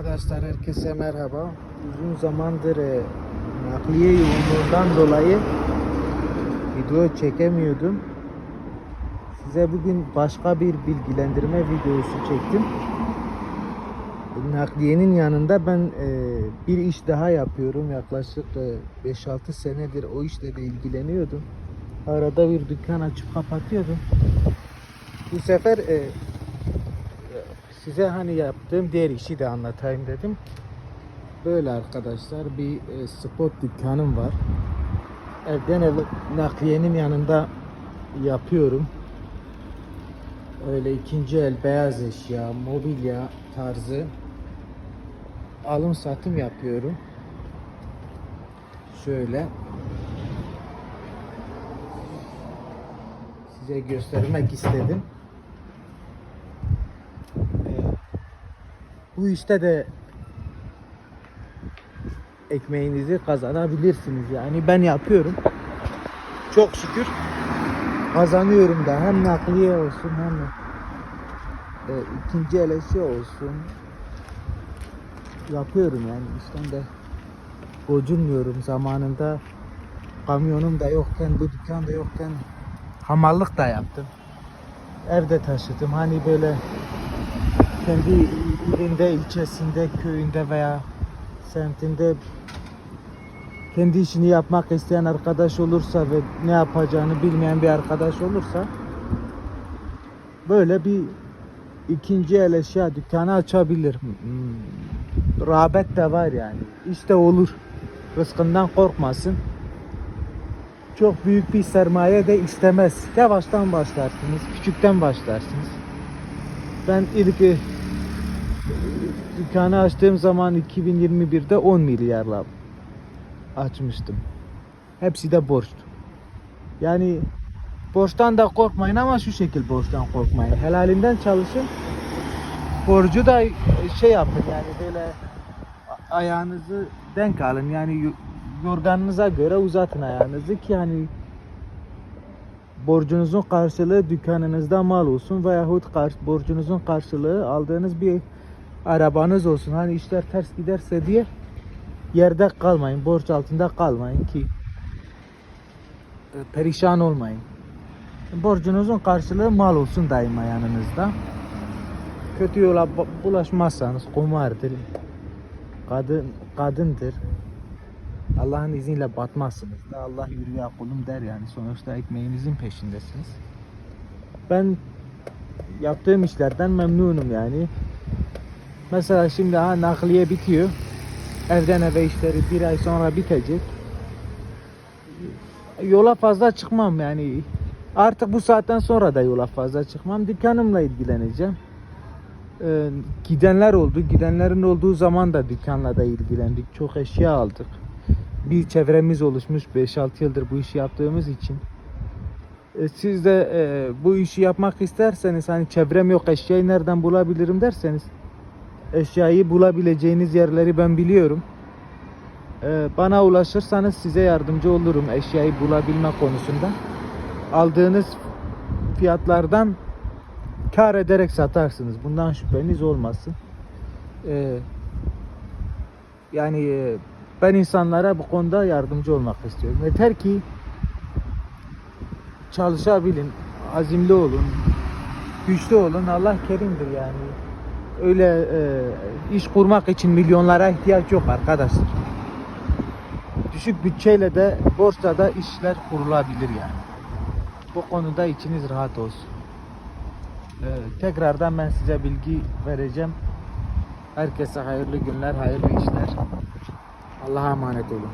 Arkadaşlar herkese merhaba. Uzun zamandır e, nakliye yoğunluğundan dolayı video çekemiyordum. Size bugün başka bir bilgilendirme videosu çektim. Nakliyenin yanında ben e, bir iş daha yapıyorum. Yaklaşık e, 5-6 senedir o işle de ilgileniyordum. Arada bir dükkan açıp kapatıyordum. Bu sefer e, size hani yaptığım diğer işi de anlatayım dedim. Böyle arkadaşlar bir e, spot dükkanım var. Evden eve nakliyenin yanında yapıyorum. Öyle ikinci el beyaz eşya, mobilya tarzı alım satım yapıyorum. Şöyle size göstermek istedim. Bu işte de ekmeğinizi kazanabilirsiniz. Yani ben yapıyorum. Çok şükür kazanıyorum da hem nakliye olsun hem e, ikinci el eşya olsun. Yapıyorum yani işten de gocunmuyorum zamanında kamyonum da yokken bu dükkan da yokken hamallık da yaptım. Evde taşıdım. Hani böyle kendi ilinde, ilçesinde, köyünde veya semtinde kendi işini yapmak isteyen arkadaş olursa ve ne yapacağını bilmeyen bir arkadaş olursa böyle bir ikinci el eşya dükkanı açabilir. Hmm, Rağbet de var yani. İşte olur. Rızkından korkmasın. Çok büyük bir sermaye de istemez. Yavaştan başlarsınız, küçükten başlarsınız. Ben ilk dükkanı açtığım zaman 2021'de 10 milyarla açmıştım. Hepsi de borçtu. Yani borçtan da korkmayın ama şu şekil borçtan korkmayın. Helalinden çalışın. Borcu da şey yapın yani böyle ayağınızı denk alın. Yani yo- yorganınıza göre uzatın ayağınızı ki hani borcunuzun karşılığı dükkanınızda mal olsun veyahut borcunuzun karşılığı aldığınız bir arabanız olsun. Hani işler ters giderse diye yerde kalmayın, borç altında kalmayın ki e, perişan olmayın. Borcunuzun karşılığı mal olsun daima yanınızda. Kötü yola bu- bulaşmazsanız kumardır, kadın kadındır. Allah'ın izniyle batmazsınız da Allah yürü ya kulum der yani sonuçta ekmeğinizin peşindesiniz. Ben yaptığım işlerden memnunum yani. Mesela şimdi ha nakliye bitiyor. Evden eve işleri bir ay sonra bitecek. Yola fazla çıkmam yani. Artık bu saatten sonra da yola fazla çıkmam. Dükkanımla ilgileneceğim. Ee, gidenler oldu. Gidenlerin olduğu zaman da dükkanla da ilgilendik. Çok eşya aldık. Bir çevremiz oluşmuş 5-6 yıldır bu işi yaptığımız için. Ee, siz de e, bu işi yapmak isterseniz hani çevrem yok eşyayı nereden bulabilirim derseniz eşyayı bulabileceğiniz yerleri ben biliyorum. Ee, bana ulaşırsanız size yardımcı olurum eşyayı bulabilme konusunda. Aldığınız fiyatlardan kar ederek satarsınız. Bundan şüpheniz olmasın. Ee, yani e, ben insanlara bu konuda yardımcı olmak istiyorum. Yeter ki çalışabilin, azimli olun, güçlü olun. Allah kerimdir yani. Öyle e, iş kurmak için milyonlara ihtiyaç yok arkadaşlar. Düşük bütçeyle de borsada da işler kurulabilir yani. Bu konuda içiniz rahat olsun. Ee, tekrardan ben size bilgi vereceğim. Herkese hayırlı günler, hayırlı işler. Allah'a emanet olun.